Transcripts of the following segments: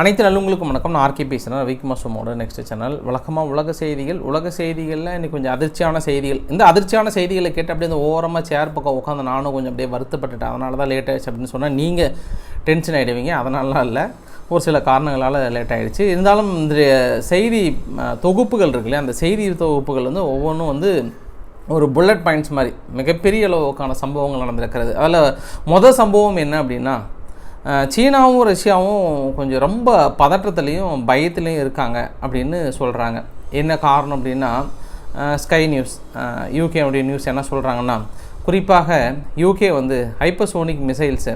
அனைத்து நல்லவங்களுக்கும் வணக்கம். நான் ஆர்கே பேசுகிறேன் ரவிக் சோமோட நெக்ஸ்ட் சேனல் வழக்கமாக உலக செய்திகள் உலக செய்திகளில் இன்னைக்கு கொஞ்சம் அதிர்ச்சியான செய்திகள். இந்த அதிர்ச்சியான செய்திகளை கேட்டு அப்படியே இந்த ஓரமாக சேர் பக்கம் உட்காந்து நானும் கொஞ்சம் அப்படியே வருத்தப்பட்டுட்டேன். அதனால தான் லேட் ஆயிடுச்சு அப்படின்னு சொன்னால் நீங்கள் டென்ஷன் ஆகிடுவீங்க அதனாலலாம் இல்லை. ஒரு சில காரணங்களால் லேட் ஆகிடுச்சு இருந்தாலும் இந்த செய்தி தொகுப்புகள் இருக்குல்ல இல்லையா? அந்த செய்தி தொகுப்புகள் வந்து ஒவ்வொன்றும் வந்து ஒரு புல்லட் பாயிண்ட்ஸ் மாதிரி மிகப்பெரிய அளவுக்கான சம்பவங்கள் நடந்திருக்கிறது. அதில் மொதல் சம்பவம் என்ன அப்படின்னா சீனாவும் ரஷ்யாவும் கொஞ்சம் ரொம்ப பதற்றத்துலேயும் பயத்துலேயும் இருக்காங்க அப்படின்னு சொல்கிறாங்க என்ன காரணம் அப்படின்னா ஸ்கை நியூஸ் யூகேவுடைய நியூஸ் என்ன சொல்கிறாங்கன்னா குறிப்பாக யூகே வந்து ஹைப்பர்சோனிக் மிசைல்ஸு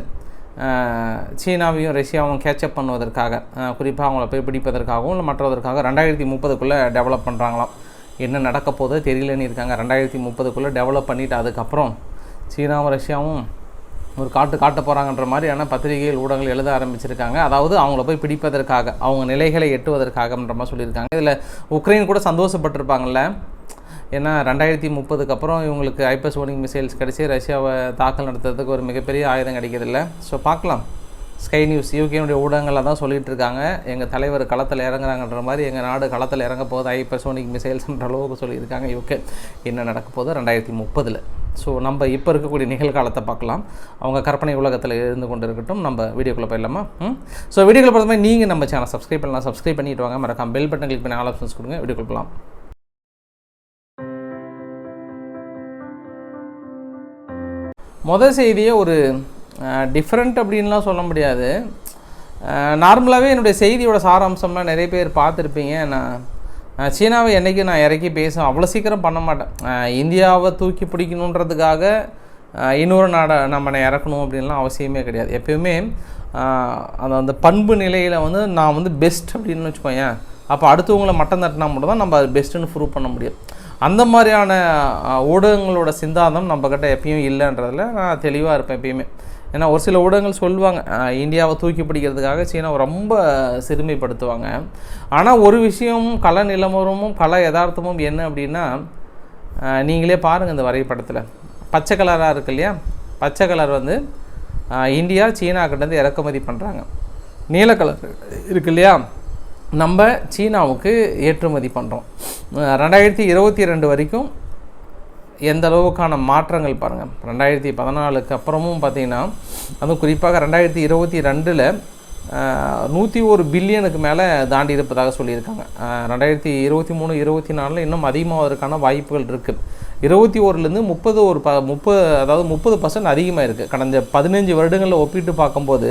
சீனாவையும் ரஷ்யாவும் கேட்சப் பண்ணுவதற்காக குறிப்பாக அவங்கள போய் பிடிப்பதற்காகவும் இல்லை மற்றவதற்காக ரெண்டாயிரத்தி முப்பதுக்குள்ளே டெவலப் பண்ணுறாங்களாம் என்ன நடக்க போதோ தெரியலன்னு இருக்காங்க. ரெண்டாயிரத்தி முப்பதுக்குள்ளே டெவலப் பண்ணிவிட்டு அதுக்கப்புறம் சீனாவும் ரஷ்யாவும் ஒரு காட்டு காட்ட போகிறாங்கன்ற மாதிரியான பத்திரிகைகள் ஊடகங்கள் எழுத ஆரம்பிச்சிருக்காங்க. அதாவது அவங்கள போய் பிடிப்பதற்காக அவங்க நிலைகளை எட்டுவதற்காகன்ற மாதிரி சொல்லியிருக்காங்க. இதில் உக்ரைன் கூட சந்தோஷப்பட்டிருப்பாங்கல்ல. ஏன்னா ரெண்டாயிரத்தி முப்பதுக்கு அப்புறம் இவங்களுக்கு ஹைப்பர்சோனிக் மிசைல்ஸ் கிடச்சி ரஷ்யாவை தாக்கல் நடத்துறதுக்கு ஒரு மிகப்பெரிய ஆயுதம் கிடைக்கிறதில்ல. ஸோ பார்க்கலாம். ஸ்கை நியூஸ் யூகேனுடைய ஊடகங்களில் தான் சொல்லிகிட்டு இருக்காங்க. எங்கள் தலைவர் களத்தில் இறங்குறாங்கன்ற மாதிரி எங்கள் நாடு களத்தில் இறங்க போகுது ஐபர்சோனிக் மிசைல்ஸ்ன்ற அளவுக்கு சொல்லியிருக்காங்க. யூகே என்ன நடக்க போகுது? ரெண்டாயிரத்தி முப்பதில். ஸோ நம்ம இப்போ இருக்கக்கூடிய நிகழ்காலத்தை பார்க்கலாம். அவங்க கற்பனை உலகத்தில் இருந்து கொண்டு இருக்கட்டும் நம்ம வீடியோக்குள்ளே போயிடலாமா? ம்? ஸோ வீடியோக்குள்ள போகிற நீங்கள் நம்ம சேனல் சப்ஸ்கிரைப் பண்ணலாம். சப்ஸ்கிரைப் பண்ணிட்டு வாங்க. மறக்காம பெல் பட்டன் கிளிக் பண்ணி ஆல் ஆப்ஷன்ஸ் கொடுங்க. வீடியோக்குள்ள போகலாம் மொதல் செய்தியே ஒரு டிஃப்ரெண்ட் அப்படின்லாம் சொல்ல முடியாது. நார்மலாகவே என்னுடைய செய்தியோட சாராம்சம்லாம் நிறைய பேர் பார்த்துருப்பீங்க. நான் சீனாவை என்றைக்கு நான் இறக்கி பேசும் அவ்வளோ சீக்கிரம் பண்ண மாட்டேன். இந்தியாவை தூக்கி பிடிக்கணுன்றதுக்காக இன்னொரு நாடை நம்ம இறக்கணும் அப்படின்லாம் அவசியமே கிடையாது. எப்பயுமே அந்த அந்த பண்பு நிலையில் வந்து நான் வந்து பெஸ்ட் அப்படின்னு வச்சுக்கோங்க அப்போ அடுத்தவங்கள மட்டம் தட்டினா மட்டும் தான் நம்ம அது பெஸ்ட்டுன்னு ப்ரூவ் பண்ண முடியும். அந்த மாதிரியான ஊடகங்களோட சிந்தாந்தம் நம்மக்கிட்ட எப்பயும் இல்லைன்றதில் நான் தெளிவாக இருப்பேன் எப்பயுமே. ஏன்னா ஒரு சில ஊடகங்கள் சொல்லுவாங்க இந்தியாவை தூக்கி பிடிக்கிறதுக்காக சீனாவை ரொம்ப சிறுமைப்படுத்துவாங்க. ஆனால் ஒரு விஷயமும் கல நிலவரமும் கல யதார்த்தமும் என்ன அப்படின்னா நீங்களே பாருங்கள் இந்த வரைபடத்தில். பச்சை கலராக இருக்கு இல்லையா? பச்சை கலர் வந்து இந்தியா சீனா கிட்டேருந்து இறக்குமதி பண்ணுறாங்க நீல கலர் இருக்கு இல்லையா? நம்ம சீனாவுக்கு ஏற்றுமதி பண்ணுறோம் ரெண்டாயிரத்தி இருபத்தி ரெண்டு வரைக்கும் எந்த அளவுக்கான மாற்றங்கள் பாருங்கள் ரெண்டாயிரத்தி பதினாலுக்கு அப்புறமும் பார்த்தீங்கன்னா அதுவும் குறிப்பாக ரெண்டாயிரத்தி இருபத்தி ரெண்டில் நூற்றி ஒரு பில்லியனுக்கு மேலே தாண்டி இருப்பதாக சொல்லியிருக்காங்க. ரெண்டாயிரத்தி இருபத்தி மூணு இருபத்தி நாலில் இன்னும் அதிகமாவதற்கான வாய்ப்புகள் இருக்குது இருபத்தி ஓரிலேருந்து முப்பது ஒரு ப முப்பது அதாவது முப்பது பர்சன்ட் அதிகமாக இருக்குது கடந்த பதினஞ்சு வருடங்களில் ஒப்பிட்டு பார்க்கும்போது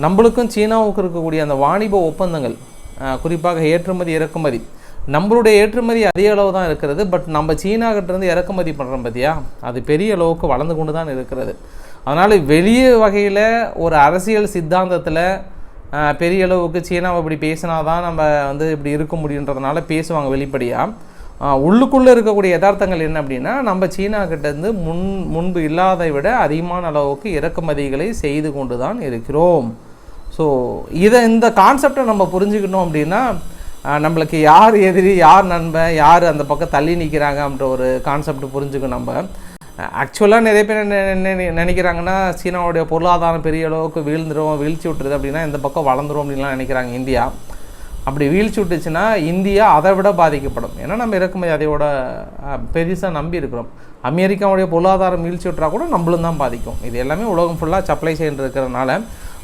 நம்மளுக்கும் சீனாவுக்கும் இருக்கக்கூடிய அந்த வாணிப ஒப்பந்தங்கள் குறிப்பாக ஏற்றுமதி இறக்குமதி நம்மளுடைய ஏற்றுமதி அதிக அளவு தான் இருக்கிறது பட் நம்ம சீனாகிட்டேருந்து இறக்குமதி பண்ணுறோம் பார்த்தியா அது பெரிய அளவுக்கு வளர்ந்து கொண்டு தான் இருக்கிறது. அதனால் வெளியே வகையில் ஒரு அரசியல் சித்தாந்தத்தில் பெரிய அளவுக்கு சீனாவை இப்படி பேசினா தான் நம்ம வந்து இப்படி இருக்க முடியுன்றதுனால பேசுவாங்க வெளிப்படையாக உள்ளுக்குள்ளே இருக்கக்கூடிய யதார்த்தங்கள் என்ன அப்படின்னா நம்ம சீனாக்கிட்டேருந்து முன் முன்பு இல்லாதை விட அதிகமான அளவுக்கு இறக்குமதிகளை செய்து கொண்டு தான் இருக்கிறோம். ஸோ இதை இந்த கான்செப்டை நம்ம புரிஞ்சுக்கணும் அப்படின்னா நம்மளுக்கு யார் எதிரி யார் நண்பன் யார் அந்த பக்கம் தள்ளி நிற்கிறாங்க அப்படின்ற ஒரு கான்செப்ட் புரிஞ்சுக்கும் நம்ம. ஆக்சுவலாக நிறைய பேர் என்ன நினைக்கிறாங்கன்னா சீனாவுடைய பொருளாதாரம் பெரிய அளவுக்கு வீழ்ந்துரும் வீழ்ச்சி விட்டுருது அப்படின்னா இந்த பக்கம் வளர்ந்துரும் அப்படின்லாம் நினைக்கிறாங்க இந்தியா. அப்படி வீழ்ச்சி விட்டுச்சுன்னா இந்தியா அதை விட பாதிக்கப்படும். ஏன்னா நம்ம இறக்குமதி அதையோட பெருசாக நம்பி இருக்கிறோம். அமெரிக்காவுடைய பொருளாதாரம் வீழ்ச்சி விட்டுறா கூட நம்மளும் தான் பாதிக்கும். இது எல்லாமே உலகம் ஃபுல்லாக சப்ளை செய்து இருக்கிறதுனால.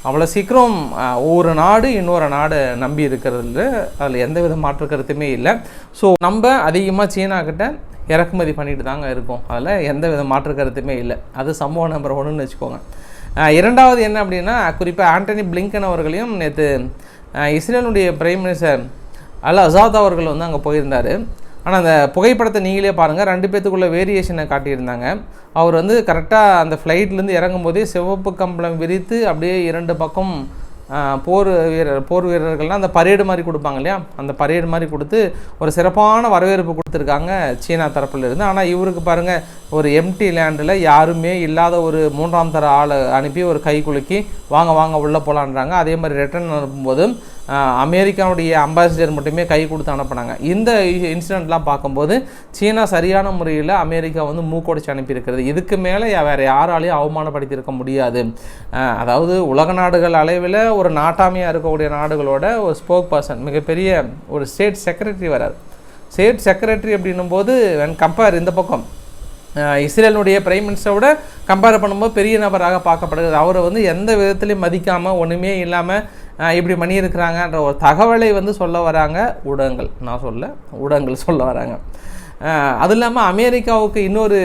அவ்வளோ சீக்கிரம் ஒரு ஒவ்வொரு நாடு இன்னொரு நாடு நம்பி இருக்கிறதுல அதில் எந்த வித மாற்று கருத்துமே இல்லை. ஸோ நம்ம அதிகமாக சீனாக்கிட்ட இறக்குமதி பண்ணிட்டு தாங்க இருக்கோம். அதில் எந்த வித மாற்று கருத்துமே இல்லை. அது சம்பவம் நம்பர் ஒன்றுன்னு வச்சுக்கோங்க. இரண்டாவது என்ன அப்படின்னா குறிப்பாக ஆண்டனி பிளிங்கன் அவர்களையும் நேற்று இஸ்ரேலுடைய பிரைம் மினிஸ்டர் அல் அசாத் அவர்கள் வந்து அங்கே போயிருந்தார். ஆனால் அந்த புகைப்படத்தை நீங்களே பாருங்கள் ரெண்டு பேத்துக்குள்ள வேரியேஷனை காட்டியிருந்தாங்க. அவர் வந்து கரெக்டாக அந்த ஃப்ளைட்லேருந்து இறங்கும் போதே சிவப்பு கம்பளம் விரித்து அப்படியே இரண்டு பக்கம் போர் வீரர் போர் வீரர்கள்லாம் அந்த பரேடு மாதிரி கொடுப்பாங்க இல்லையா? அந்த பரேடு மாதிரி கொடுத்து ஒரு சிறப்பான வரவேற்பு கொடுத்துருக்காங்க சீனா தரப்புல இருந்து. ஆனால் இவருக்கு பாருங்கள் ஒரு எம்டி லேண்டில் யாருமே இல்லாத ஒரு மூன்றாம் தர ஆளை அனுப்பி ஒரு கை குலுக்கி வாங்க வாங்க உள்ளே போகலான்றாங்க அதே மாதிரி ரிட்டர்ன் அனுப்பும்போது அமெரிக்காவுடைய அம்பாசிடர் மட்டுமே கை கொடுத்து அனுப்பினாங்க. இந்த இன்சிடெண்ட்லாம் பார்க்கும்போது சீனா சரியான முறையில் அமெரிக்கா வந்து மூக்கொடைச்சு அனுப்பியிருக்கிறது. இதுக்கு மேலே வேறு யாராலையும் அவமானப்படுத்தியிருக்க முடியாது. அதாவது உலக நாடுகள் அளவில் ஒரு நாட்டாமையாக இருக்கக்கூடிய நாடுகளோட ஒரு ஸ்போக் பர்சன் மிகப்பெரிய ஒரு ஸ்டேட் செக்ரட்டரி வரார். ஸ்டேட் செக்ரட்டரி அப்படின்னும் போது கம்பேர் இந்த பக்கம் அஹ் இஸ்ரேலுடைய பிரைம் மினிஸ்டரோட கம்பேர் பண்ணும்போது பெரிய நபராக பார்க்கப்படுகிறது அவரை வந்து எந்த விதத்துலையும் மதிக்காமல் ஒன்றுமே இல்லாமல் இப்படி பண்ணியிருக்கிறாங்கன்ற ஒரு தகவலை வந்து சொல்ல வராங்க ஊடகங்கள். நான் சொல்ல ஊடகங்கள் சொல்ல வராங்க. அது இல்லாமல் அமெரிக்காவுக்கு இன்னொரு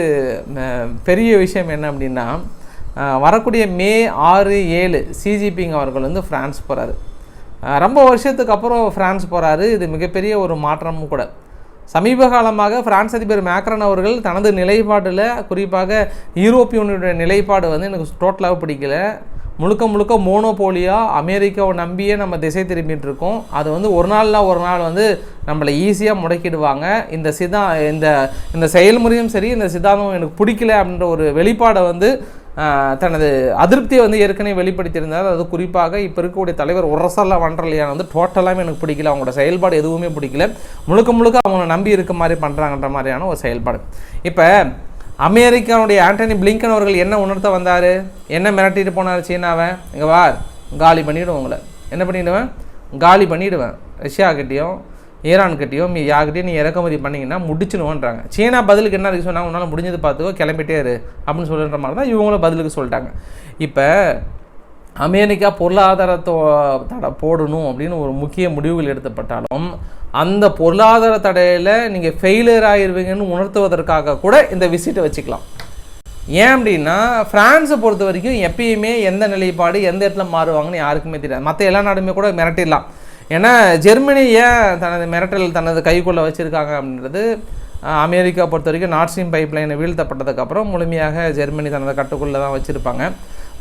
பெரிய விஷயம் என்ன அப்படின்னா வரக்கூடிய மே ஆறு ஏழு சிஜிபிங் அவர்கள் வந்து ஃப்ரான்ஸ் போகிறாரு ரொம்ப வருஷத்துக்கு அப்புறம் ஃப்ரான்ஸ் போகிறாரு இது மிகப்பெரிய ஒரு மாற்றமும் கூட. சமீப காலமாக பிரான்ஸ் அதிபர் மேக்ரன் அவர்கள் தனது நிலைப்பாட்டில் குறிப்பாக யூரோப்பிய நிலைப்பாடு வந்து எனக்கு டோட்டலாக பிடிக்கல. முழுக்க முழுக்க மோனோபோலியாக அமெரிக்காவை நம்பியே நம்ம திசை திரும்பிட்டு இருக்கோம். அது வந்து ஒரு நாள்னா ஒரு நாள் வந்து நம்மளை ஈஸியாக முடக்கிடுவாங்க. இந்த சிதா இந்த இந்த செயல்முறையும் சரி இந்த சித்தாந்தமும் எனக்கு பிடிக்கல அப்படின்ற ஒரு வெளிப்பாடை வந்து தனது அதிருப்தியை வந்து ஏற்கனவே வெளிப்படுத்தியிருந்தார். அது குறிப்பாக இப்போ இருக்கக்கூடிய தலைவர் உரசல்லா வண்டர்லையான வந்து டோட்டலாகவே எனக்கு பிடிக்கல. அவங்களோட செயல்பாடு எதுவுமே பிடிக்கல. முழுக்க முழுக்க அவங்கள நம்பி இருக்க மாதிரி பண்ணுறாங்கன்ற மாதிரியான ஒரு செயல்பாடு. இப்போ அமெரிக்காவுடைய ஆண்டனி பிளிங்கன் அவர்கள் என்ன உணர்த்த வந்தார்? என்ன மிரட்டிட்டு போனார் சீனாவை? இங்கே வார் காலி பண்ணிவிடுவேன் உங்களை. என்ன பண்ணிவிடுவேன் காலி பண்ணிவிடுவேன் ரஷ்யாக்கிட்டேயும் ஈரான்கிட்டயும் நீ யார்கிட்டயும் நீ இறக்குமதி பண்ணீங்கன்னா முடிச்சிடுவோன்றாங்க. சீனா பதிலுக்கு என்ன இருக்கு சொன்னாங்க உன்னால் முடிஞ்சது பார்த்துக்கோ கிளம்பிட்டே இரு அப்படின்னு சொல்லுற மாதிரி தான் இவங்களும் பதிலுக்கு சொல்லிட்டாங்க. இப்போ அமெரிக்கா பொருளாதாரத்தோ தடை போடணும் அப்படின்னு ஒரு முக்கிய முடிவுகள் எடுத்தப்பட்டாலும் அந்த பொருளாதார தடையில் நீங்கள் ஃபெயிலியர் ஆயிடுவீங்கன்னு உணர்த்துவதற்காக கூட இந்த விசிட்டை வச்சுக்கலாம். ஏன் அப்படின்னா ஃப்ரான்ஸை பொறுத்த வரைக்கும் எப்பயுமே எந்த நிலைப்பாடு எந்த இடத்துல மாறுவாங்கன்னு யாருக்குமே தெரியாது. மற்ற எல்லா நாடுமே கூட மிரட்டிடலாம். ஏன்னா ஜெர்மனி ஏன் தனது மிரட்டல் தனது கைக்குள்ளே வச்சுருக்காங்க அப்படின்றது அமெரிக்கா பொறுத்த வரைக்கும் நார்த் பைப் லைனை வீழ்த்தப்பட்டதுக்கப்புறம் முழுமையாக ஜெர்மனி தனது கட்டுக்குள்ளே தான் வச்சுருப்பாங்க.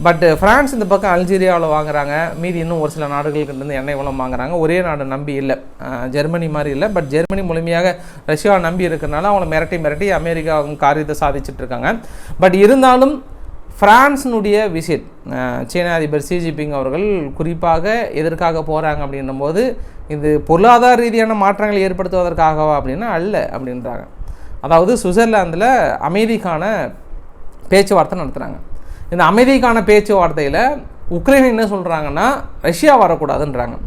பட் ஃப்ரான்ஸ் இந்த பக்கம் அல்ஜீரியாவில் வாங்குறாங்க. மீதி இன்னும் ஒரு சில நாடுகள்கிட்ட இருந்து எண்ணெய் வளம் வாங்குறாங்க. ஒரே நாடு நம்பி இல்லை. ஜெர்மனி மாதிரி இல்லை. பட் ஜெர்மனி முழுமையாக ரஷ்யாவை நம்பி இருக்கிறனால அவங்கள மிரட்டி மிரட்டி அமெரிக்கா அவங்க காரியத்தை சாதிச்சுட்டு இருக்காங்க. பட் இருந்தாலும் ஃப்ரான்ஸினுடைய விசிட் சீன அதிபர் ஷி ஜின்பிங் அவர்கள் குறிப்பாக எதற்காக போகிறாங்க அப்படின்னும் போது இது பொருளாதார ரீதியான மாற்றங்களை ஏற்படுத்துவதற்காகவா அப்படின்னா அல்ல அப்படின்றாங்க. அதாவது சுவிட்சர்லாந்தில் அமைதிக்கான பேச்சுவார்த்தை நடத்துகிறாங்க இந்த அமைதிக்கான பேச்சுவார்த்தையில் உக்ரைன் என்ன சொல்கிறாங்கன்னா ரஷ்யா வரக்கூடாதுன்றாங்க.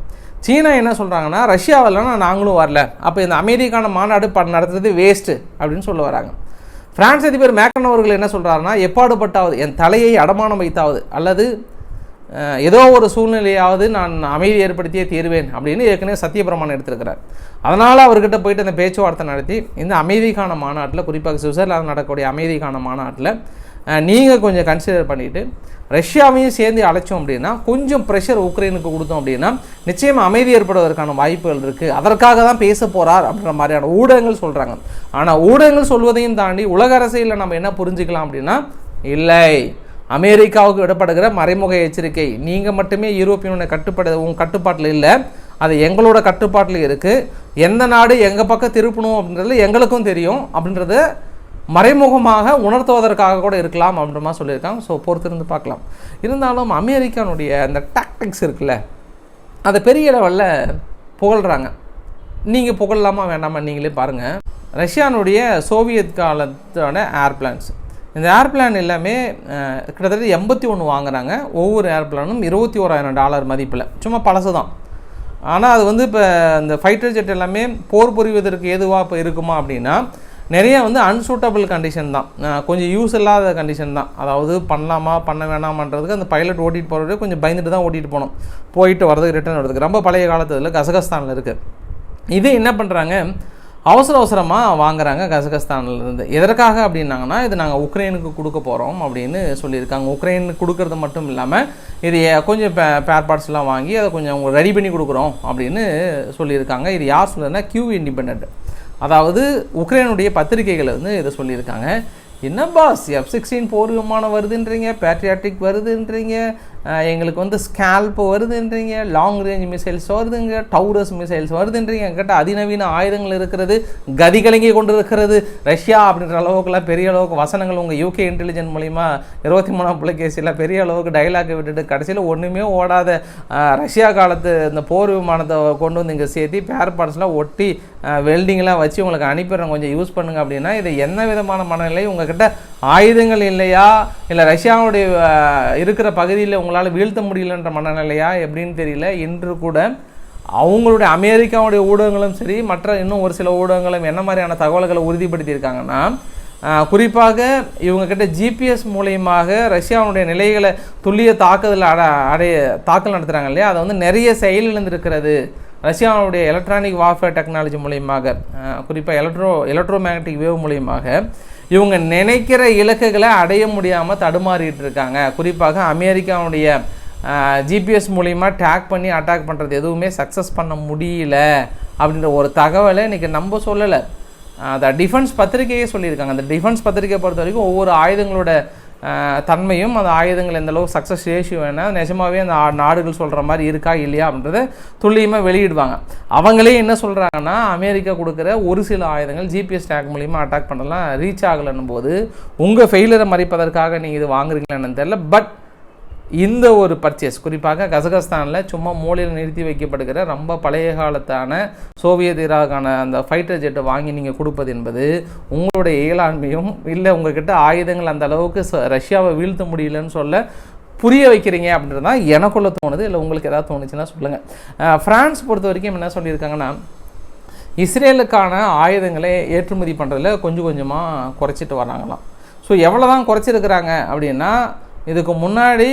சீனா என்ன சொல்கிறாங்கன்னா ரஷ்யா வரலன்னா நாங்களும் வரல. அப்போ இந்த அமைதிக்கான மாநாடு ப நடத்துறது வேஸ்ட்டு அப்படின்னு சொல்ல வராங்க. பிரான்ஸ் அதிபர் மேக்கன் அவர்கள் என்ன சொல்கிறாருன்னா எப்பாடுபட்டாவது என் தலையை அடமானம் வைத்தாவது அல்லது ஏதோ ஒரு சூழ்நிலையாவது நான் அமைதி ஏற்படுத்தியே தீர்வேன் அப்படின்னு ஏற்கனவே சத்தியபிரமாணம் எடுத்திருக்கிறார். அதனால் அவர்கிட்ட போயிட்டு அந்த பேச்சுவார்த்தை நடத்தி இந்த அமைதிக்கான மாநாட்டில் குறிப்பாக சுவிட்சர்லாந்து நடக்கக்கூடிய அமைதிக்கான மாநாட்டில் நீங்கள் கொஞ்சம் கன்சிடர் பண்ணிவிட்டு ரஷ்யாவையும் சேர்ந்து அழைச்சோம் அப்படின்னா கொஞ்சம் ப்ரெஷர் உக்ரைனுக்கு கொடுத்தோம் அப்படின்னா நிச்சயம் அமைதி ஏற்படுவதற்கான வாய்ப்புகள் இருக்குது அதற்காக தான் பேச போகிறார் அப்படின்ற மாதிரியான ஊடகங்கள் சொல்கிறாங்க ஆனால் ஊடகங்கள் சொல்வதையும் தாண்டி உலக அரசியலில் நம்ம என்ன புரிஞ்சுக்கலாம் அப்படின்னா இல்லை. அமெரிக்காவுக்கு விடப்படுகிற மறைமுக எச்சரிக்கை. நீங்கள் மட்டுமே யூரோப்பியனுடைய கட்டுப்பாடு உங்கள் கட்டுப்பாட்டில் இல்லை. அது எங்களோட கட்டுப்பாட்டில் இருக்குது எந்த நாடு எங்கள் பக்கம் திருப்பணும் அப்படின்றது எங்களுக்கும் தெரியும் அப்படின்றத மறைமுகமாக உணர்த்துவதற்காக கூட இருக்கலாம் அப்படின்ற மாதிரி சொல்லியிருக்காங்க. ஸோ பொறுத்திருந்து பார்க்கலாம். இருந்தாலும் அமெரிக்கானுடைய அந்த டாக்டிக்ஸ் இருக்குல்ல அதை பெரிய லெவலில் புகழ்கிறாங்க நீங்கள் புகழலாமா வேண்டாமா நீங்களே பாருங்கள் ரஷ்யானுடைய சோவியத் காலத்தோட ஏர்பிளான்ஸ் இந்த ஏர்பிளான் எல்லாமே கிட்டத்தட்ட எண்பத்தி ஒன்று வாங்குறாங்க. ஒவ்வொரு ஏர்பிளானும் இருபத்தி ஓராயிரம் டாலர் மதிப்பில். சும்மா பழசு தான் ஆனால் அது வந்து இப்போ இந்த ஃபைட்டர் ஜெட் எல்லாமே போர் புரிவதற்கு ஏதுவாக இப்போ இருக்குமா அப்படின்னா நிறைய வந்து அன்சூட்டபிள் கண்டிஷன் தான். கொஞ்சம் யூஸ் இல்லாத கண்டிஷன் தான். அதாவது பண்ணலாமா பண்ண வேணாமான்றதுக்கு அந்த பைலட் ஓட்டிகிட்டு போகிறது கொஞ்சம் பயந்துட்டு தான் ஓட்டிகிட்டு போகணும். போயிட்டு வரதுக்கு ரிட்டர்ன் வரதுக்கு ரொம்ப பழைய காலத்தில் கசகஸ்தானில் இருக்குது இது என்ன பண்ணுறாங்க அவசர அவசரமாக வாங்குறாங்க கசகஸ்தான்லருந்து எதற்காக அப்படின்னாங்கன்னா இது நாங்கள் உக்ரைனுக்கு கொடுக்க போகிறோம் அப்படின்னு சொல்லியிருக்காங்க. உக்ரைனுக்கு கொடுக்கறது மட்டும் இல்லாமல் இது கொஞ்சம் பே பேர் பார்ட்ஸ்லாம் வாங்கி அதை கொஞ்சம் அவங்க ரெடி பண்ணி கொடுக்குறோம் அப்படின்னு சொல்லியிருக்காங்க. இது யார் சொல்லுறதுனா கியூ இண்டிபெண்ட் அதாவது உக்ரைனுடைய பத்திரிகைகள் வந்து இதை சொல்லியிருக்காங்க. என்ன பாஸ் எஃப் சிக்ஸ்டீன் போர் விமானம் வருதுன்றீங்க பேட்ரியாட்டிக் வருதுன்றீங்க எங்களுக்கு வந்து ஸ்கேல்ப் வருதுன்றீங்க லாங் ரேஞ்ச் மிசைல்ஸ் வருதுங்க டவுரஸ் மிசைல்ஸ் வருதுன்றீங்க. என்கிட்ட அதிநவீன ஆயுதங்கள் இருக்கிறது கதி கலங்கி கொண்டு இருக்கிறது ரஷ்யா அப்படின்ற அளவுக்குலாம் பெரிய அளவுக்கு வசனங்கள் உங்கள் யூகே இன்டெலிஜென்ட் மூலிமா இருபத்தி மூணாம் புலகேசியில் பெரிய அளவுக்கு டைலாக் விட்டுட்டு கடைசியில் ஒன்றுமே ஓடாத ரஷ்யா காலத்து இந்த போர் விமானத்தை கொண்டு வந்து இங்கே சேர்த்து பேர் பார்ட்ஸ்லாம் ஒட்டி வெல்டிங்லாம் வச்சு உங்களுக்கு அனுப்பிடுறேன். கொஞ்சம் யூஸ் பண்ணுங்க அப்படின்னா இது என்ன விதமான மனநிலை? உங்ககிட்ட ஆயுதங்கள் இல்லையா? இல்லை ரஷ்யாவுடைய இருக்கிற பகுதியில் உங்களால் வீழ்த்த முடியலன்ற மனநிலையா? எப்படின்னு தெரியல. இன்று கூட அவங்களுடைய அமெரிக்காவுடைய ஊடகங்களும் சரி மற்ற இன்னும் ஒரு சில ஊடகங்களும் என்ன மாதிரியான தகவல்களை உறுதிப்படுத்தியிருக்காங்கன்னா குறிப்பாக இவங்கக்கிட்ட ஜிபிஎஸ் மூலியமாக ரஷ்யாவுடைய நிலைகளை துல்லிய தாக்குதல் அட அடைய தாக்கல் நடத்துகிறாங்க இல்லையா? அதை வந்து நிறைய செயலிழந்திருக்கிறது. ரஷ்யாவுடைய எலக்ட்ரானிக் வார்ஃபேர் டெக்னாலஜி மூலியமாக குறிப்பாக எலக்ட்ரோ எலக்ட்ரோ மேக்னட்டிக் வேவ் மூலியமாக. இவங்க நினைக்கிற இலக்குகளை அடைய முடியாமல் தடுமாறிட்டு இருக்காங்க குறிப்பாக அமெரிக்காவுடைய ஜிபிஎஸ் மூலிமா டேக் பண்ணி அட்டாக் பண்ணுறது எதுவுமே சக்ஸஸ் பண்ண முடியல அப்படின்ற ஒரு தகவலை இன்றைக்கி நம்ம சொல்லலை. அதை டிஃபென்ஸ் பத்திரிகையே சொல்லியிருக்காங்க. அந்த டிஃபென்ஸ் பத்திரிகையை பொறுத்த வரைக்கும் ஒவ்வொரு ஆயுதங்களோட தன்மையும் அந்த ஆயுதங்கள் எந்தளவு சக்ஸஸ் ரேஷியோ வேணா நிஜமாகவே அந்த நாடுகள் சொல்கிற மாதிரி இருக்கா இல்லையா அப்படின்றத துல்லியமாக வெளியிடுவாங்க. அவங்களே என்ன சொல்கிறாங்கன்னா அமெரிக்கா கொடுக்குற ஒரு சில ஆயுதங்கள் ஜிபிஎஸ் டேக் மூலிமா அட்டாக் பண்ணலாம் ரீச் ஆகலன்னும் போது உங்கள் ஃபெயிலரை மறைப்பதற்காக நீங்கள் இது வாங்குறீங்களான்னு தெரில பட் இந்த ஒரு பர்ச்சேஸ் குறிப்பாக கசகஸ்தானில் சும்மா மூலையில் நிறுத்தி வைக்கப்படுகிற ரொம்ப பழைய காலத்தான சோவியத் ஈராக்கான அந்த ஃபைட்டர் ஜெட்டை வாங்கி நீங்கள் கொடுப்பது என்பது உங்களுடைய இயலாண்மையும் இல்லை உங்ககிட்ட ஆயுதங்கள் அந்த அளவுக்கு ரஷ்யாவை வீழ்த்த முடியலன்னு சொல்ல புரிய வைக்கிறீங்க அப்படின்றது தான் எனக்குள்ள தோணுது. இல்லை உங்களுக்கு ஏதாவது தோணுச்சுன்னா சொல்லுங்கள் ஃப்ரான்ஸ் பொறுத்த வரைக்கும் என்ன சொல்லியிருக்காங்கன்னா இஸ்ரேலுக்கான ஆயுதங்களை ஏற்றுமதி பண்ணுறதுல கொஞ்சம் கொஞ்சமாக குறைச்சிட்டு வராங்களாம். ஸோ எவ்வளோ தான் குறைச்சிருக்கிறாங்க அப்படின்னா இதுக்கு முன்னாடி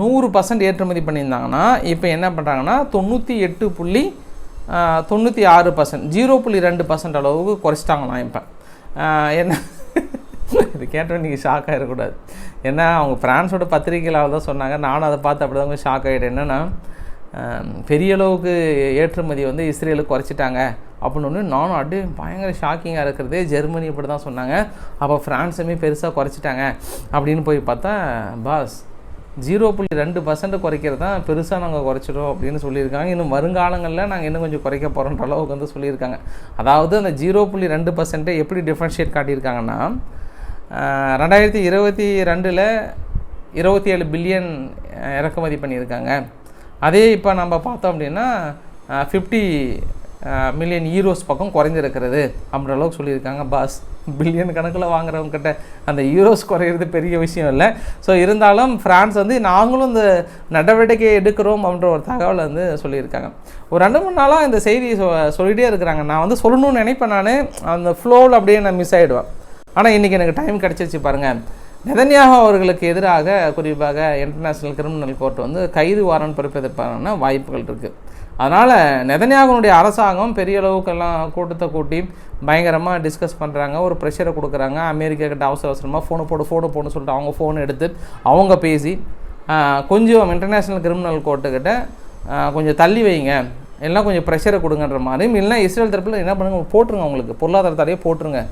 நூறு பர்சன்ட் ஏற்றுமதி பண்ணியிருந்தாங்கன்னா இப்போ என்ன பண்ணுறாங்கன்னா தொண்ணூற்றி எட்டு புள்ளி தொண்ணூற்றி ஆறு பர்சன்ட் ஜீரோ புள்ளி ரெண்டு பர்சன்ட் அளவுக்கு குறைச்சிட்டாங்களாம் இப்போ. என்ன? இது கேட்டோம் நீங்கள் ஷாக் ஆகிடக்கூடாது ஏன்னா அவங்க ஃப்ரான்ஸோட பத்திரிகைகளால் தான் சொன்னாங்க. நானும் அதை பார்த்து அப்படி தான் ஷாக் ஆகிட்டேன் என்னென்னா பெரிய அளவுக்கு ஏற்றுமதி வந்து இஸ்ரேலுக்கு குறைச்சிட்டாங்க அப்படின்னு ஒன்று நானும் அப்படியே பயங்கர ஷாக்கிங்காக இருக்கிறதே ஜெர்மனி இப்படி தான் சொன்னாங்க. அப்போ ஃப்ரான்ஸுமே பெருசாக குறைச்சிட்டாங்க அப்படின்னு போய் பார்த்தா பாஸ் ஜீரோ புள்ளி ரெண்டு பர்சன்ட் குறைக்கிறது தான் பெருசாக நாங்கள் குறைச்சிடும் அப்படின்னு சொல்லியிருக்காங்க. இன்னும் வருங்காலங்களில் நாங்கள் இன்னும் கொஞ்சம் குறைக்க போகிறோன்ற அளவுக்கு வந்து சொல்லியிருக்காங்க. அதாவது அந்த ஜீரோ புள்ளி ரெண்டு பர்சன்ட்டை எப்படி டிஃப்ரென்ஷியேட் காட்டியிருக்காங்கன்னா ரெண்டாயிரத்தி இருபத்தி ரெண்டில் இருபத்தி ஏழு பில்லியன் இறக்குமதி பண்ணியிருக்காங்க. அதே இப்போ நம்ம பார்த்தோம் அப்படின்னா ஃபிஃப்டி மில்லியன் ஈரோஸ் பக்கம் குறைஞ்சிருக்கிறது அப்படின்ற அளவுக்கு சொல்லியிருக்காங்க பாஸ். பில்லியன் கணக்கில் வாங்குறவங்ககிட்ட அந்த யூரோஸ் குறையிறது பெரிய விஷயம் இல்லை. ஸோ இருந்தாலும் ஃப்ரான்ஸ் வந்து நாங்களும் இந்த நடவடிக்கை எடுக்கிறோம் அப்படின்ற ஒரு தகவலை வந்து சொல்லியிருக்காங்க. ஒரு ரெண்டு மூணு நாளாக இந்த செய்தி சொ சொல்லிகிட்டே இருக்கிறாங்க. நான் வந்து சொல்லணும்னு நினைப்பேன் நான். அந்த ஃப்ளோவில் அப்படியே நான் மிஸ் ஆகிடுவேன் ஆனால் இன்றைக்கி எனக்கு டைம் கிடச்சிருச்சு பாருங்கள் நெதன்யாகு அவர்களுக்கு எதிராக குறிப்பாக இன்டர்நேஷ்னல் கிரிமினல் கோர்ட் வந்து கைது வாரண்ட் பிறப்பதற்கான வாய்ப்புகள் இருக்குது அதனால் நெதன்யாகனுடைய அரசாங்கம் பெரிய அளவுக்கெல்லாம் கூட்டத்தை கூட்டி பயங்கரமாக டிஸ்கஸ் பண்ணுறாங்க ஒரு ப்ரெஷரை கொடுக்குறாங்க. அமெரிக்கா கிட்ட அவசர அவசரமாக ஃபோனை போடு ஃபோனு போடுன்னு சொல்லிட்டு அவங்க ஃபோன் எடுத்து அவங்க பேசி கொஞ்சம் இன்டர்நேஷ்னல் கிரிமினல் கோர்ட்டுக்கிட்ட கொஞ்சம் தள்ளி வைங்க. எல்லாம் கொஞ்சம் ப்ரெஷரை கொடுங்கன்ற மாதிரி இல்லைன்னா இஸ்ரேல் தரப்பில் என்ன பண்ணுங்க போட்டுருங்க அவங்களுக்கு. பொருளாதார தடையை போட்டுருங்க.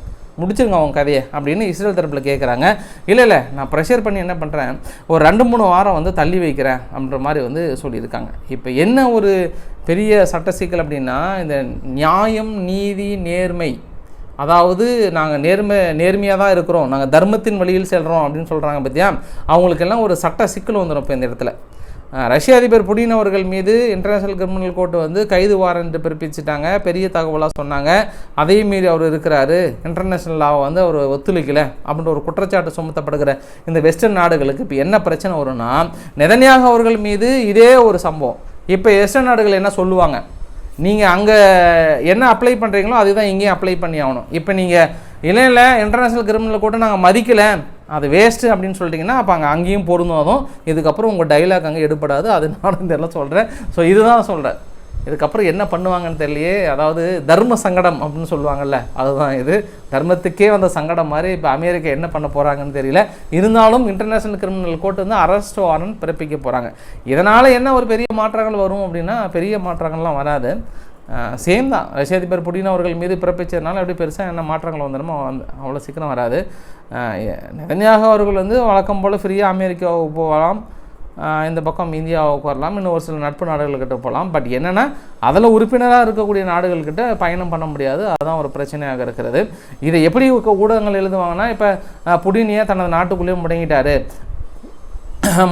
முடிச்சிருங்க அவங்க கதையை அப்படின்னு இஸ்ரேல் தரப்பில் கேட்குறாங்க இல்லை இல்லை நான் ப்ரெஷர் பண்ணி என்ன பண்ணுறேன் ஒரு ரெண்டு மூணு வாரம் வந்து தள்ளி வைக்கிறேன் அப்படின்ற மாதிரி வந்து சொல்லியிருக்காங்க. இப்போ என்ன ஒரு பெரிய சட்ட சிக்கல் அப்படின்னா இந்த நியாயம் நீதி நேர்மை. அதாவது நாங்கள் நேர்மை நேர்மையாக தான் இருக்கிறோம். நாங்கள் தர்மத்தின் வழியில் செல்கிறோம் அப்படின்னு சொல்கிறாங்க பார்த்தியா அவங்களுக்கெல்லாம் ஒரு சட்ட சிக்கல் வந்துடும் இப்போ இந்த இடத்துல. ரஷ்ய அதிபர் புடின் அவர்கள் மீது இன்டர்நேஷனல் கிரிமினல் கோர்ட் வந்து கைது வாரண்ட் பிறப்பிச்சிட்டாங்க. பெரிய தகவலாக சொன்னாங்க. அதையும் மீறி அவர் இருக்கிறாரு. இன்டர்நேஷனல் லாவை வந்து அவர் ஒத்துழைக்கல அப்படின்ற ஒரு குற்றச்சாட்டு சுமத்தப்படுகிற இந்த வெஸ்டர்ன் நாடுகளுக்கு இப்போ என்ன பிரச்சனை வரும்னா நிதன்யாக அவர்கள் மீது இதே ஒரு சம்பவம். இப்போ வெஸ்டர்ன் நாடுகள் என்ன சொல்லுவாங்க? நீங்கள் அங்கே என்ன அப்ளை பண்ணுறீங்களோ அதுதான் இங்கேயும் அப்ளை பண்ணி ஆகணும். இப்போ நீங்கள் இல்லை இல்லை இன்டர்நேஷ்னல் கிரிமினல் கூட நாங்கள் மதிக்கலை. அது வேஸ்ட்டு அப்படின்னு சொல்லிட்டீங்கன்னா அப்போ அங்கே அங்கேயும் பொருந்தாதும் இதுக்கப்புறம் உங்கள் டைலாக் அங்கே எடுப்படாது அது நானும் தெரியல சொல்கிறேன் ஸோ இதுதான் சொல்கிறேன் இதுக்கப்புறம் என்ன பண்ணுவாங்கன்னு தெரியலையே. அதாவது தர்ம சங்கடம் அப்படின்னு சொல்லுவாங்கல்ல அதுதான் இது. தர்மத்துக்கே வந்த சங்கடம் மாதிரி இப்போ அமெரிக்கா என்ன பண்ண போகிறாங்கன்னு தெரியல. இருந்தாலும் இன்டர்நேஷனல் கிரிமினல் கோர்ட் வந்து அரெஸ்ட் வாரண்ட் பிறப்பிக்க போகிறாங்க இதனால் என்ன ஒரு பெரிய மாற்றங்கள் வரும் அப்படின்னா பெரிய மாற்றங்கள்லாம் வராது. சேம் தான். ரஷ்ய அதிபர் புடின் அவர்கள் மீது பிறப்பிச்சதுனால எப்படி பெருசாக என்ன மாற்றங்கள் வந்துடுமோ வந்து அவ்வளோ சீக்கிரம் வராது. நெதன்யாக அவர்கள் வந்து வழக்கம் போல் ஃப்ரீயாக அமெரிக்காவுக்கு போகலாம். இந்த பக்கம் இந்தியாவுக்கு வரலாம். இன்னும் ஒரு சில நட்பு நாடுகள்கிட்ட போகலாம். பட் என்னென்னா அதில் உறுப்பினராக இருக்கக்கூடிய நாடுகள்கிட்ட பயணம் பண்ண முடியாது. அதுதான் ஒரு பிரச்சனையாக இருக்கிறது. இதை எப்படி ஊடகங்கள் எழுதுவாங்கன்னா இப்போ புடினியை தனது நாட்டுக்குள்ளேயே முடங்கிட்டாரு?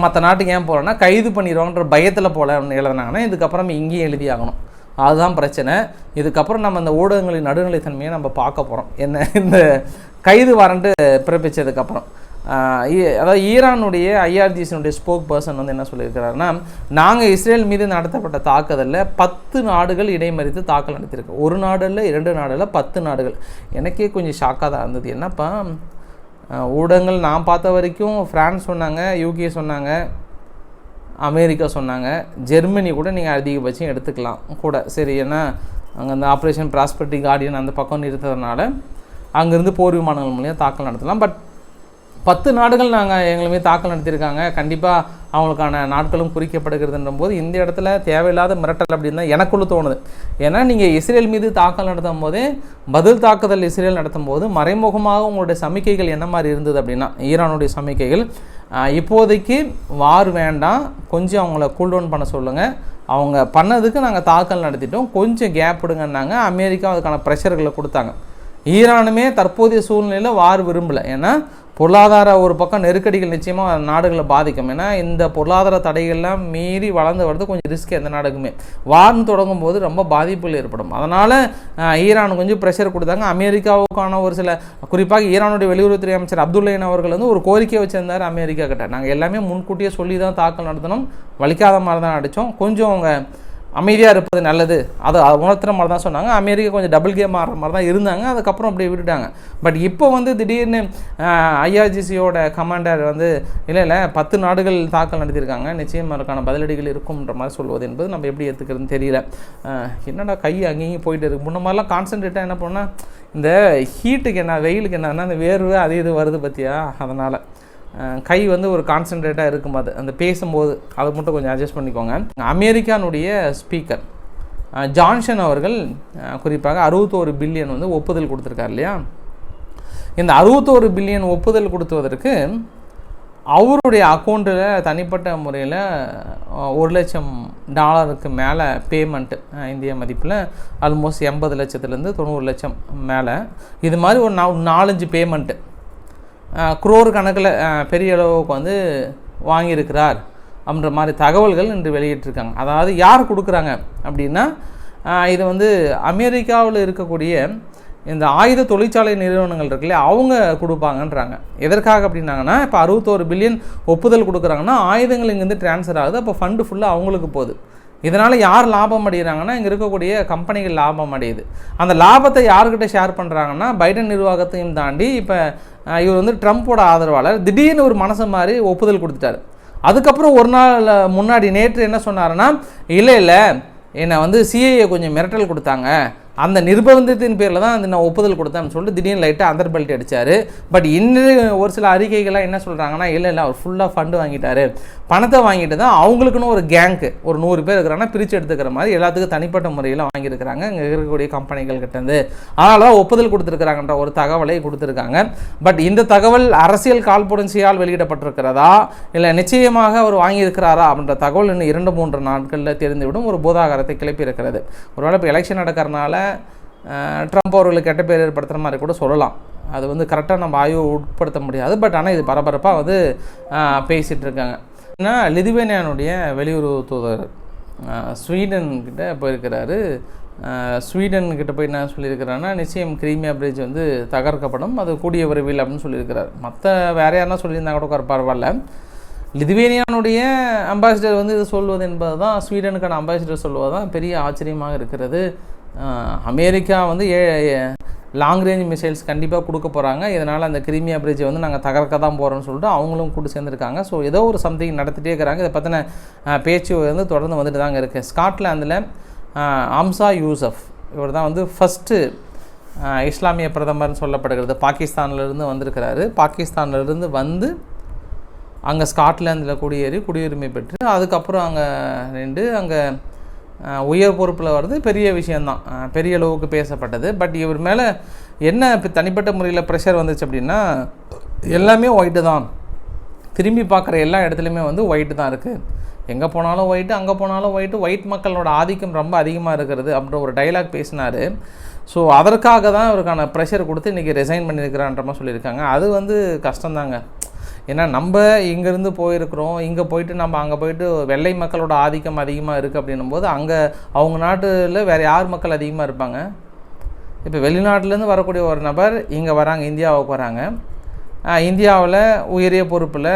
மற்ற நாட்டுக்கு ஏன் போகிறோன்னா கைது பண்ணிடுவாங்கன்ற பயத்தில் போல எழுதுனாங்கன்னா இதுக்கப்புறம் இங்கேயும் எழுதி ஆகணும் அதுதான் பிரச்சனை. இதுக்கப்புறம் நம்ம இந்த ஊடகங்களின் நடுநிலைத்தன்மையை நம்ம பார்க்க போகிறோம் என்ன இந்த கைது வாரண்ட்டு பிறப்பித்ததுக்கப்புறம் அதாவது ஈரானுடைய ஐஆர்ஜிசினுடைய ஸ்போக் பர்சன் வந்து என்ன சொல்லியிருக்கிறாருன்னா நாங்கள் இஸ்ரேல் மீது நடத்தப்பட்ட தாக்குதலில் பத்து நாடுகள் இடைமறித்து தாக்கல் நடத்தியிருக்கு. ஒரு நாடுல இரண்டு நாடுல பத்து நாடுகள். எனக்கே கொஞ்சம் ஷாக்காக தான் இருந்தது. என்னப்பா? ஊடகங்கள் நான் பார்த்த வரைக்கும் ஃப்ரான்ஸ் சொன்னாங்க யூகே சொன்னாங்க. அமெரிக்கா சொன்னாங்க. ஜெர்மனி கூட நீங்கள் அதிகபட்சம் எடுத்துக்கலாம். கூட சரி ஏன்னா அங்கே அந்த ஆப்ரேஷன் ப்ராஸ்பர்ட்டி கார்டியன் அந்த பக்கம் இருந்ததுனால அங்கேருந்து போர் விமானங்கள் மூலியம் தாக்கல் நடத்தலாம். பட் பத்து நாடுகள் நாங்கள் எங்களுமே தாக்கல் நடத்தியிருக்காங்க. கண்டிப்பாக அவங்களுக்கான நாட்களும் குறிக்கப்படுகிறதுன்ற போது இந்த இடத்துல தேவையில்லாத மிரட்டல் அப்படின்னு தான் எனக்குள்ள தோணுது. ஏன்னா நீங்கள் இஸ்ரேல் மீது தாக்கல் நடத்தும் போதே பதில் தாக்குதல் இஸ்ரேல் நடத்தும் போது மறைமுகமாக உங்களுடைய சமிக்கைகள் என்ன மாதிரி இருந்தது அப்படின்னா ஈரானுடைய சமிக்கைகள் இப்போதைக்கு வார் வேண்டாம். கொஞ்சம் அவங்கள கூல் டவுன் பண்ண சொல்லுங்கள் அவங்க பண்ணதுக்கு நாங்கள் தாக்கல் நடத்திட்டோம். கொஞ்சம் கேப் விடுங்கன்னாங்க அமெரிக்கா அதுக்கான ப்ரெஷர்களை கொடுத்தாங்க. ஈரானுமே தற்போதைய சூழ்நிலையில் வார் விரும்பலை. ஏன்னா பொருளாதார ஒரு பக்கம் நெருக்கடிகள் நிச்சயமாக நாடுகளை பாதிக்கும். ஏன்னா இந்த பொருளாதார தடைகள்லாம் மீறி வளர்ந்து வர்றது கொஞ்சம் ரிஸ்க் எந்த நாடுக்குமே. வார்னு தொடங்கும் போது ரொம்ப பாதிப்புகள் ஏற்படும். அதனால் ஈரான் கொஞ்சம் ப்ரெஷர் கொடுத்தாங்க. அமெரிக்காவுக்கான ஒரு சில குறிப்பாக ஈரானுடைய வெளியுறவுத்துறை அமைச்சர் அப்துல்லைன் அவர்கள் வந்து ஒரு கோரிக்கை வச்சிருந்தார் அமெரிக்கா கிட்ட. நாங்கள் எல்லாமே முன்கூட்டியே சொல்லி தான் தாக்கல் நடத்தணும். வலிக்காத மாதிரி தான் அடித்தோம் கொஞ்சம் அவங்க அமைதியாக இருப்பது நல்லது. அதை அது உணர்த்துற மாதிரி தான் சொன்னாங்க. அமெரிக்கா கொஞ்சம் டபுள் கேம் ஆடுற மாதிரி தான் இருந்தாங்க. அதுக்கப்புறம் அப்படியே விட்டுட்டாங்க. பட் இப்போ வந்து திடீர்னு ஐஆர்ஜிசியோட கமாண்டர் வந்து இல்லை இல்லை பத்து நாடுகள் தாக்கல் நடத்தியிருக்காங்க. நிச்சயம் அதற்கான பதிலடிகள் இருக்கும்ன்ற மாதிரி சொல்வது என்பது நம்ம எப்படி ஏற்றுக்கிறதுன்னு தெரியல. என்னடா கை அங்கேயும் போயிட்டு இருக்கு. முன்ன மாதிரிலாம் கான்சன்ட்ரேட்டாக என்ன பண்ணால் இந்த ஹீட்டுக்கு என்ன வெயிலுக்கு என்னன்னா அந்த வேர்வை அது இது வருது பார்த்தியா அதனால். கை வந்து ஒரு கான்சன்ட்ரேட்டாக இருக்கும் அது. அந்த பேசும்போது அதை மட்டும் கொஞ்சம் அட்ஜஸ்ட் பண்ணிக்கோங்க. அமெரிக்கானுடைய ஸ்பீக்கர் ஜான்சன் அவர்கள் குறிப்பாக அறுபத்தோரு பில்லியன் வந்து ஒப்புதல் கொடுத்துருக்காரு இல்லையா? இந்த அறுபத்தோரு பில்லியன் ஒப்புதல் கொடுத்துவதற்கு அவருடைய அக்கௌண்ட்டில் தனிப்பட்ட முறையில் ஒரு லட்சம் டாலருக்கு மேலே பேமெண்ட்டு இந்திய மதிப்பில் ஆல்மோஸ்ட் எண்பது லட்சத்துலேருந்து தொண்ணூறு லட்சம் மேலே. இது மாதிரி ஒரு நா நாலஞ்சு பேமெண்ட்டு குரோர் கணக்கில் பெரிய அளவுக்கு வந்து வாங்கியிருக்கிறார் அப்படின்ற மாதிரி தகவல்கள் இன்று வெளியிட்டிருக்காங்க. அதாவது யார் கொடுக்குறாங்க அப்படின்னா இது வந்து அமெரிக்காவில் இருக்கக்கூடிய இந்த ஆயுத தொழிற்சாலை நிறுவனங்கள் இருக்குல்ல அவங்க கொடுப்பாங்கன்றாங்க. எதற்காக அப்படின்னாங்கன்னா இப்போ அறுபத்தோரு பில்லியன் ஒப்புதல் கொடுக்குறாங்கன்னா ஆயுதங்கள் இங்கேருந்து ட்ரான்ஸ்ஃபர் ஆகுது அப்போ ஃபண்டு ஃபுல்லாக அவங்களுக்கு போகுது. இதனால் யார் லாபம் அடைகிறாங்கன்னா இங்கே இருக்கக்கூடிய கம்பெனிகள் லாபம் அடையுது. அந்த லாபத்தை யார்கிட்ட ஷேர் பண்ணுறாங்கன்னா பைடன் நிர்வாகத்தையும் தாண்டி இப்போ இவர் வந்து ட்ரம்ப்போட ஆதரவாளர். திடீர்னு ஒரு மனசு மாதிரி ஒப்புதல் கொடுத்துட்டாரு. அதுக்கப்புறம் ஒரு நாள் முன்னாடி நேற்று என்ன சொன்னாருன்னா இல்லை இல்லை என்னை வந்து சிஏஏ கொஞ்சம் மிரட்டல் கொடுத்தாங்க. அந்த நிர்பந்தத்தின் பேரில் தான் அந்த நான் ஒப்புதல் கொடுத்தேன்னு சொல்லிட்டு திடீர்னு லைட்டாக அந்தர் பெல்ட் அடிச்சாரு. பட் இன்னும் ஒரு சில அறிக்கைகள்லாம் என்ன சொல்கிறாங்கன்னா இல்லை இல்லை அவர் ஃபுல்லாக ஃபண்டு வாங்கிட்டார். பணத்தை வாங்கிட்டு தான் அவங்களுக்குன்னு ஒரு கேங்க்கு ஒரு நூறு பேர் இருக்கிறாங்கன்னா பிரித்து எடுத்துக்கிற மாதிரி எல்லாத்துக்கும் தனிப்பட்ட முறையில் வாங்கியிருக்கிறாங்க. இங்கே இருக்கக்கூடிய கம்பெனிகள் கிட்டேருந்து அதனால தான் ஒப்புதல் கொடுத்துருக்குறாங்கன்ற ஒரு தகவலை கொடுத்துருக்காங்க. பட் இந்த தகவல் அரசியல் கால்புடன்சியால் வெளியிடப்பட்டிருக்கிறதா? இல்லை நிச்சயமாக அவர் வாங்கியிருக்கிறாரா? அப்படின்ற தகவல் இன்னும் இரண்டு மூன்று நாட்களில் தெரிந்துவிடும். ஒரு போதாகாரத்தை கிளப்பி இருக்கிறது ஒருவேளை இப்போ எலெக்ஷன் நடக்கிறனால ட்ரம்ப் அவர்களுக்கு கெட்ட பேர் ஏற்படுத்துகிற மாதிரி கூட சொல்லலாம். அது வந்து கரெக்டாக நம்ம ஆய்வு உட்படுத்த முடியாது. பட் ஆனால் இது பரபரப்பாக வந்து பேசிகிட்டு இருக்காங்க. ஏன்னா லிதுவேனியானுடைய வெளியுறவு தூதர் ஸ்வீடன்கிட்ட ஸ்வீடன் போயிருக்கிறாரு. ஸ்வீடன்கிட்ட போய் என்ன சொல்லியிருக்கிறாருன்னா நிச்சயம் கிரீமியா பிரிட்ஜ் வந்து தகர்க்கப்படும். அது கூடிய விரைவில் அப்படின்னு சொல்லியிருக்கிறார். மற்ற வேற யாருன்னா சொல்லியிருந்தா கூட பரவாயில்ல. லிதுவேனியானுடைய அம்பாசிடர் வந்து இது சொல்வது என்பது தான் ஸ்வீடனுக்கான அம்பாசிடர் சொல்வது தான் பெரிய ஆச்சரியமாக இருக்கிறது. அமெரிக்கா வந்து ஏ லாங் ரேஞ்ச் மிசைல்ஸ் கண்டிப்பாக கொடுக்க போகிறாங்க இதனால் அந்த கிரிமியா பிரிட்ஜை வந்து நாங்கள் தகர்க்க தான் போகிறோம்னு சொல்லிட்டு அவங்களும் கூட்டு சேர்ந்துருக்காங்க. ஸோ ஏதோ ஒரு சம்திங் நடத்திட்டே இருக்கிறாங்க. இதை பற்றின பேச்சு வந்து தொடர்ந்து வந்துட்டு தாங்க இருக்குது ஸ்காட்லாந்தில் அம்சா யூசஃப் இவர் தான் வந்து ஃபஸ்ட்டு இஸ்லாமிய பிரதமர்னு சொல்லப்படுகிறது. பாகிஸ்தான்லேருந்து வந்திருக்கிறாரு. பாகிஸ்தான்லேருந்து வந்து அங்கே ஸ்காட்லாந்தில் குடியேறி குடியுரிமை பெற்று அதுக்கப்புறம் அங்கே நின்று அங்கே உயர் பொறுப்பில் வர்றது பெரிய விஷயந்தான் பெரிய அளவுக்கு பேசப்பட்டது. பட் இவர் மேலே என்ன இப்போ தனிப்பட்ட முறையில் ப்ரெஷர் வந்துச்சு அப்படின்னா எல்லாமே ஒயிட்டு தான். திரும்பி பார்க்குற எல்லா இடத்துலையுமே வந்து ஒயிட்டு தான் இருக்குது எங்கே போனாலும் ஒயிட்டு அங்கே போனாலும் ஒயிட்டு ஒயிட் மக்களோட ஆதிக்கம் ரொம்ப அதிகமாக இருக்கிறது அப்படின்ற ஒரு டைலாக் பேசினார். ஸோ அதற்காக தான் அவருக்கான ப்ரெஷர் கொடுத்து இன்றைக்கி ரிசைன் பண்ணியிருக்கிறான்ற மாதிரி சொல்லியிருக்காங்க. அது வந்து கஷ்டம்தாங்க. ஏன்னா நம்ம இங்கேருந்து போயிருக்கிறோம் இங்கே போயிட்டு நம்ம அங்கே போயிட்டு வெள்ளை மக்களோட ஆதிக்கம் அதிகமாக இருக்குது அப்படின்னும் போது அங்கே அவங்க நாட்டில் வேறு யார் மக்கள் அதிகமாக இருப்பாங்க? இப்போ வெளிநாட்டிலேருந்து வரக்கூடிய ஒரு நபர் இங்கே வராங்க இந்தியாவுக்கு வராங்க. இந்தியாவில் உயரிய பொறுப்பில்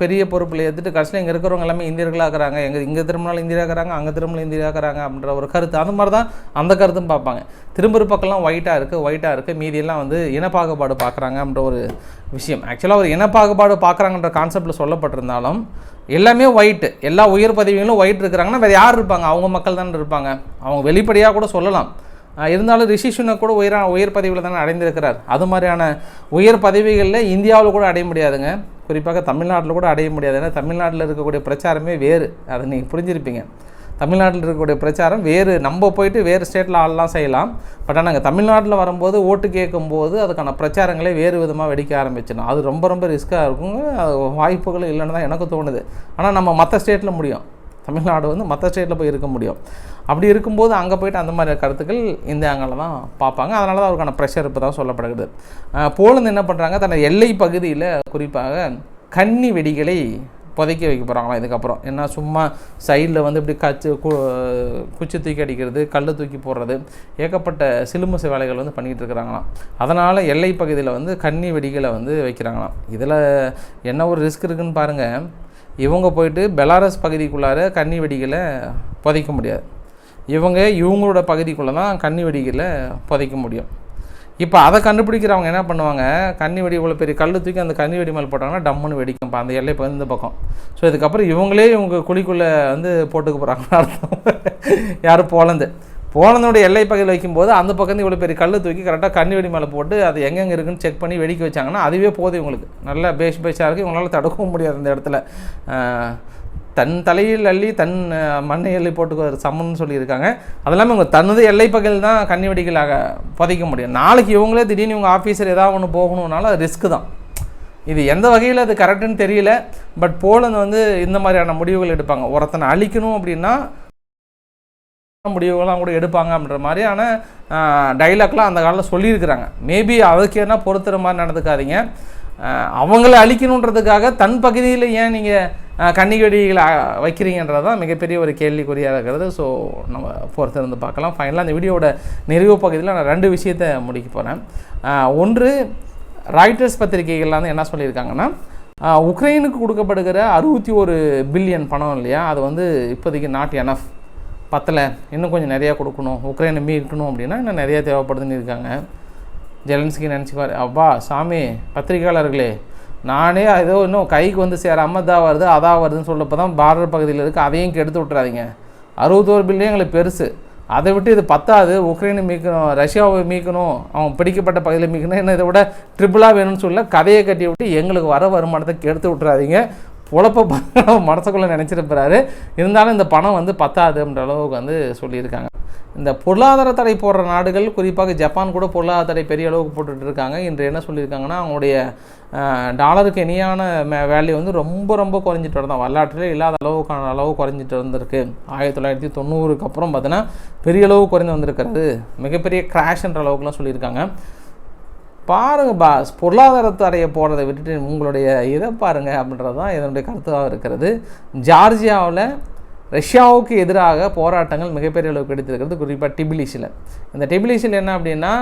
பெரிய பொறுப்பில் எடுத்துட்டு கடைசியில் இங்கே இருக்கிறவங்க எல்லாமே இந்தியர்களாக இருக்கிறாங்க எங்கே இங்கே திரும்பினாலும் இந்தியா இருக்கிறாங்க அங்கே திரும்பினாலும் இந்தியா இருக்கிறாங்க அப்படின்ற ஒரு கருத்து. அந்த மாதிரி தான் அந்த கருத்தும் பார்ப்பாங்க. திரும்புற பக்கம்லாம் ஒயிட்டாக இருக்குது ஒயிட்டாக இருக்குது மீதியெல்லாம் வந்து இனப்பாகுபாடு பார்க்குறாங்க அப்படின்ற ஒரு விஷயம். ஆக்சுவலாக ஒரு இனப்பாகுபாடு பார்க்குறாங்கன்ற கான்செப்டில் சொல்லப்பட்டிருந்தாலும் எல்லாமே ஒயிட்டு எல்லா உயர் பதவிகளும் ஒயிட் இருக்கிறாங்கன்னா வேறு யார் இருப்பாங்க? அவங்க மக்கள் தானே இருப்பாங்க. அவங்க வெளிப்படையாக கூட சொல்லலாம். இருந்தாலும் ரிஷி சுனக் கூட உயர உயர் பதவியில் தானே அடைந்திருக்கிறார். அது மாதிரியான உயர் பதவிகளில் இந்தியாவில் கூட அடைய முடியாதுங்க. குறிப்பாக தமிழ்நாட்டில் கூட அடைய முடியாது. ஏன்னா தமிழ்நாட்டில் இருக்கக்கூடிய பிரச்சாரமே வேறு. அதை நீங்கள் புரிஞ்சிருப்பீங்க. தமிழ்நாட்டில் இருக்கக்கூடிய பிரச்சாரம் வேறு. நம்ம போயிட்டு வேறு ஸ்டேட்டில் ஆளெலாம் செய்யலாம். பட் ஆனால் நாங்கள் தமிழ்நாட்டில் வரும்போது ஓட்டு கேட்கும்போது அதுக்கான பிரச்சாரங்களே வேறு விதமாக வெடிக்க ஆரம்பிச்சிடும். அது ரொம்ப ரொம்ப ரிஸ்க்காக இருக்கும் வாய்ப்புகளும் வாய்ப்புகள் இல்லைன்னு தான் எனக்கு தோணுது. ஆனால் நம்ம மற்ற ஸ்டேட்டில் முடியும். தமிழ்நாடு வந்து மற்ற ஸ்டேட்டில் போய் இருக்க முடியும். அப்படி இருக்கும்போது அங்கே போயிட்டு அந்த மாதிரி கருத்துக்கள் இந்த தான் பார்ப்பாங்க. அதனால தான் அவருக்கான ப்ரெஷர் இப்போ தான் சொல்லப்படுகிறது. போலந்து என்ன பண்ணுறாங்க தன்னை எல்லை பகுதியில் குறிப்பாக கன்னி வெடிகளை புதைக்க வைக்க போகிறாங்களாம் இதுக்கப்புறம். ஏன்னா சும்மா சைடில் வந்து இப்படி கச்சு கு குச்சி தூக்கி அடிக்கிறது கல் தூக்கி போடுறது ஏகப்பட்ட சிலுமசு வேலைகள் வந்து பண்ணிக்கிட்டு இருக்கிறாங்களாம். அதனால் எல்லை பகுதியில் வந்து கன்னி வெடிகளை வந்து வைக்கிறாங்களாம். இதில் என்ன ஒரு ரிஸ்க் இருக்குன்னு பாருங்கள் இவங்க போயிட்டு பெலாரஸ் பகுதிக்குள்ளார கன்னி வெடிகளை புதைக்க முடியாது. இவங்க இவங்களோட பகுதிக்குள்ளே தான் கன்னி வெடிகளை புதைக்க முடியும். இப்போ அதை கண்டுபிடிக்கிறவங்க என்ன பண்ணுவாங்க? கன்னி வெடி இவ்வளோ பெரிய கல் தூக்கி அந்த கன்னி வெடி மேலே போட்டாங்கன்னா டம்முன்னு வெடிக்கும் இப்போ அந்த எல்லை பகுதி இந்த பக்கம். ஸோ இதுக்கப்புறம் இவங்களே இவங்க குழிக்குள்ளே வந்து போட்டுக்க போகிறாங்கன்னு அர்த்தம். யார் போலந்து போலந்தோட எல்லை பகுதியில் வைக்கும்போது அந்த பக்கத்து இவ்வளோ பெரிய கல் தூக்கி கரெக்டாக கண்ணி வெடி மேலே போட்டு அது எங்கெங்கே இருக்குன்னு செக் பண்ணி வெடிக்க வச்சாங்கன்னா அதுவே போதும் இவங்களுக்கு. நல்ல பேஷ் பேஷாக இருக்குது இவங்களால தடுக்கவும் முடியாது அந்த இடத்துல. தன் தலையில் அள்ளி தன் மண்ணை எல்லை போட்டுக்கு சமம்னு சொல்லியிருக்காங்க. அது இல்லாமல் இவங்க தனது எல்லை பகுதியில் தான் கண்ணி வெடிகளாக புதைக்க முடியும். நாளைக்கு இவங்களே திடீர்னு இவங்க ஆஃபீஸர் ஏதாவது ஒன்று போகணுன்னாலும் அது ரிஸ்க்கு தான். இது எந்த வகையில் அது கரெக்டுன்னு தெரியல. பட் போலந்து வந்து இந்த மாதிரியான முடிவுகள் எடுப்பாங்க. ஒருத்தனை அழிக்கணும் அப்படின்னா முடிவுகள்லாம் கூட எடுப்பாங்க அப்படின்ற மாதிரியான டைலாக்லாம் அந்த காலத்தில் சொல்லியிருக்கிறாங்க. மேபி அதுக்கு என்ன பொறுத்துற மாதிரி நடந்துக்காதீங்க. அவங்கள அழிக்கணுன்றதுக்காக தன் பகுதியில் ஏன் நீங்கள் கன்னிகடிகளை வைக்கிறீங்கன்றது தான் மிகப்பெரிய ஒரு கேள்விக்குறியாக இருக்கிறது. ஸோ நம்ம பொறுத்திருந்து பார்க்கலாம். ஃபைனலாக அந்த வீடியோவோட நிறைவு பகுதியில் நான் ரெண்டு விஷயத்தை முடிக்க போகிறேன் ஒன்று ராய்டர்ஸ் பத்திரிகைகள்லாம் வந்து என்ன சொல்லியிருக்காங்கன்னா உக்ரைனுக்கு கொடுக்கப்படுகிற அறுபத்தி ஒரு பில்லியன் பணம் இல்லையா? அது வந்து இப்போதைக்கு நாட் எனஃப் பத்தலை இன்னும் கொஞ்சம் நிறையா கொடுக்கணும் உக்ரைனை மீட்கணும் அப்படின்னா இன்னும் நிறையா தேவைப்படுதுன்னு இருக்காங்க. ஜெலன்ஸ்கி நினச்சிக்குவார் அப்பா சாமி பத்திரிகையாளர்களே நானே ஏதோ இன்னும் கைக்கு வந்து சேராமல் தான் வருது அதா வருதுன்னு சொல்லப்போ தான் பார்டர் பகுதியில் இருக்குது அதையும் கெடுத்து விட்றாதீங்க அறுபத்தோரு பில்லியன் எங்களுக்கு பெருசு. அதை விட்டு இது பத்தாது உக்ரைனை மீட்கணும் ரஷ்யாவை மீட்கணும் அவங்க பிடிக்கப்பட்ட பகுதியில் மீட்கணும் என்ன இதை விட ட்ரிபிளாக வேணும்னு சொல்ல கதையை கட்டி விட்டு எங்களுக்கு வர வருமானத்தை கெடுத்து விட்றாதீங்க பொழப்ப மனசுக்குள்ளே நினச்சிருப்பாரு இருந்தாலும் இந்த பணம் வந்து பத்தாது அப்படின்ற அளவுக்கு வந்து சொல்லியிருக்காங்க. இந்த பொருளாதார தடை போடுற நாடுகள் குறிப்பாக ஜப்பான் கூட பொருளாதார தடை பெரிய அளவுக்கு போட்டுட்டு இருக்காங்க. இன்று என்ன சொல்லியிருக்காங்கன்னா அவங்களுடைய டாலருக்கு இணையான வேல்யூ வந்து ரொம்ப ரொம்ப குறைஞ்சிட்டு வரதான். வரலாற்றிலே இல்லாத அளவுக்கான அளவு குறைஞ்சிட்டு வந்திருக்கு. ஆயிரத்தி தொள்ளாயிரத்தி தொண்ணூறுக்கு அப்புறம் பார்த்தீங்கன்னா பெரிய அளவு குறைந்து வந்திருக்கிறது. மிகப்பெரிய கிராஷ்ன்ற அளவுக்குலாம் சொல்லியிருக்காங்க. பாருங்க பாஸ் பொருளாதார போகிறத விட்டுட்டு உங்களுடைய இதை பாருங்கள் அப்படின்றது தான் இதனுடைய கருத்தாக இருக்கிறது. ஜார்ஜியாவில் ரஷ்யாவுக்கு எதிராக போராட்டங்கள் மிகப்பெரிய அளவுக்கு எடுத்திருக்கிறது குறிப்பாக டிபிலிஸில் இந்த டிபிலிஸில் என்ன அப்படின்னா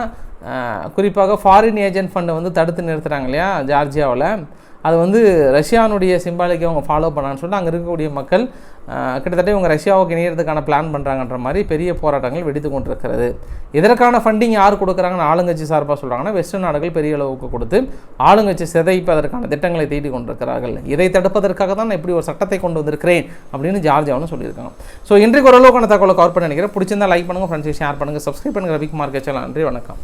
குறிப்பாக ஃபாரின் ஏஜென்ட் ஃபண்டை வந்து தடுத்து நிறுத்துகிறாங்க இல்லையா ஜார்ஜியாவில். அது வந்து ரஷ்யானுடைய சிம்பாலிக்கை அவங்க ஃபாலோ பண்ணான்னு சொல்லிட்டு அங்கே இருக்கக்கூடிய மக்கள் கிட்டத்தட்ட இவங்க ரஷ்யாவுக்கு இணையறதுக்கான பிளான் பண்ணுறாங்கன்ற மாதிரி பெரிய போராட்டங்கள் வெடித்து கொண்டிருக்கிறது. இதற்கான ஃபண்டிங் யார் கொடுக்குறாங்கன்னு ஆளுங்கட்சி சார்பாக சொல்கிறாங்கன்னா வெஸ்டர்ன் நாடுகள் பெரிய அளவுக்கு கொடுத்து ஆளுங்கட்சி சிதைப்பதற்கான திட்டங்களை தீட்டி கொண்டிருக்கிறார்கள். இதை தடுப்பதற்காக தான் நான் இப்படி ஒரு சட்டத்தை கொண்டு வந்திருக்கிறேன் அப்படின்னு ஜார்ஜியாவும் சொல்லியிருக்காங்க ஸோ இன்றைக்கு ஓரளவுக்கான தகவலை கவர் பண்ணி நினைக்கிறேன். பிடிச்சிருந்தா லைக் பண்ணுங்கள் ஃப்ரெண்ட்ஸுக்கு ஷேர் பண்ணுங்கள் சப்ஸ்கிரைப் பண்ணுங்கள் ரவிக்குமார் கேச்சலாம் நன்றி வணக்கம்.